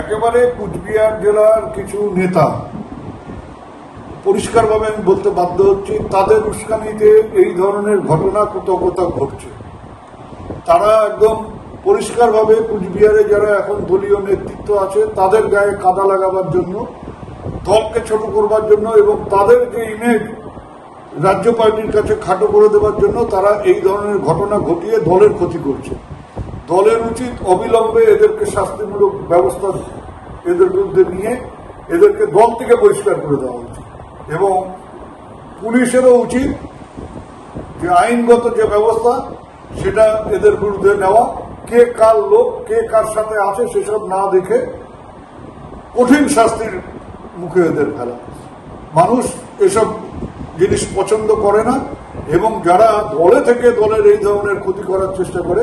একেবারে কুচবিহার জেলার কিছু নেতা পরিষ্কারভাবে আমি বলতে বাধ্য হচ্ছি, তাদের উস্কানিতে এই ধরনের ঘটনা কোথাও কোথাও ঘটছে। তারা একদম পরিষ্কারভাবে কুচবিহারে যারা এখন দলীয় নেতৃত্ব আছে, তাদের গায়ে কাদা লাগাবার জন্য, দলকে ছোট করবার জন্য এবং তাদের যে ইমেজ রাজ্য পার্টির কাছে খাটো করে দেওয়ার জন্য তারা এই ধরনের ঘটনা ঘটিয়ে দলের ক্ষতি করছে। দলের উচিত অবিলম্বে এদেরকে শাস্তিমূলক ব্যবস্থা এদের বিরুদ্ধে নিয়ে এদেরকে দল থেকে পরিষ্কার করে দেওয়া উচিত। এবং পুলিশেরও উচিত যে আইনগত যে ব্যবস্থা, সেটা এদের বিরুদ্ধে নেওয়া। কে কার লোক, কে কার সাথে আছে, সেসব না দেখে কঠিন শাস্তির মুখে এদের ফেলা। মানুষ এসব জিনিস পছন্দ করে না, এবং যারা দলে থেকে দলের এই ধরনের ক্ষতি করার চেষ্টা করে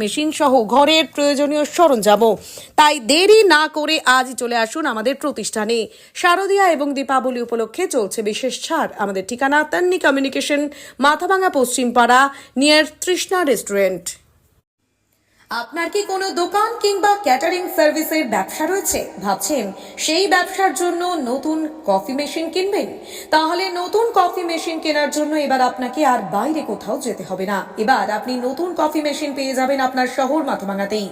machine সহ ঘরের প্রয়োজনীয় সরঞ্জামও তাই দেরি না করে আজ চলে আসুন আমাদের প্রতিষ্ঠানে। শারদীয়া এবং দীপাবলি উপলক্ষে চলছে বিশেষ ছাড়। আমাদের ঠিকানা Tanni communication, Mathabhanga Paschimpara, near Trishna restaurant. আপনার কি কোনো দোকান কিংবা ক্যাটারিং সার্ভিসের ব্যবসা রয়েছে? ভাবছেন সেই ব্যবসার জন্য নতুন কফি মেশিন কিনবেন? তাহলে নতুন কফি মেশিন কেনার জন্য এবার আপনাকে আর বাইরে কোথাও যেতে হবে না। এবার আপনি নতুন কফি মেশিন পেয়ে যাবেন আপনার শহর মাথাভাঙাতেই।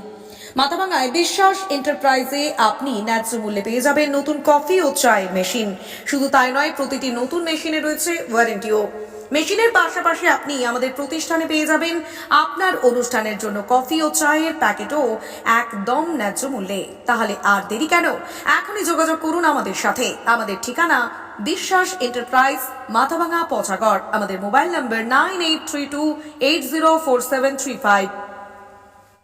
মাথাভাঙায় বিশ্বাস এন্টারপ্রাইজে আপনি ন্যায্য মূল্যে পেয়ে যাবেন নতুন কফি ও চায়ের মেশিন। শুধু তাই নয়, প্রতিটি নতুন মেশিনে রয়েছে ওয়ারেন্টিও। মেশিনের পাশাপাশি আপনি আমাদের প্রতিষ্ঠানে পেয়ে যাবেন আপনার অনুষ্ঠানের জন্য কফি ও চায়ের প্যাকেটও একদম ন্যায্য মূল্যে। তাহলে আর দেরি কেন? এখনই যোগাযোগ করুন আমাদের সাথে। আমাদের ঠিকানা বিশ্বাস এন্টারপ্রাইজ মাথাভাঙা পচাগড়। আমাদের mobile number nine eight three two eight zero four seven three five.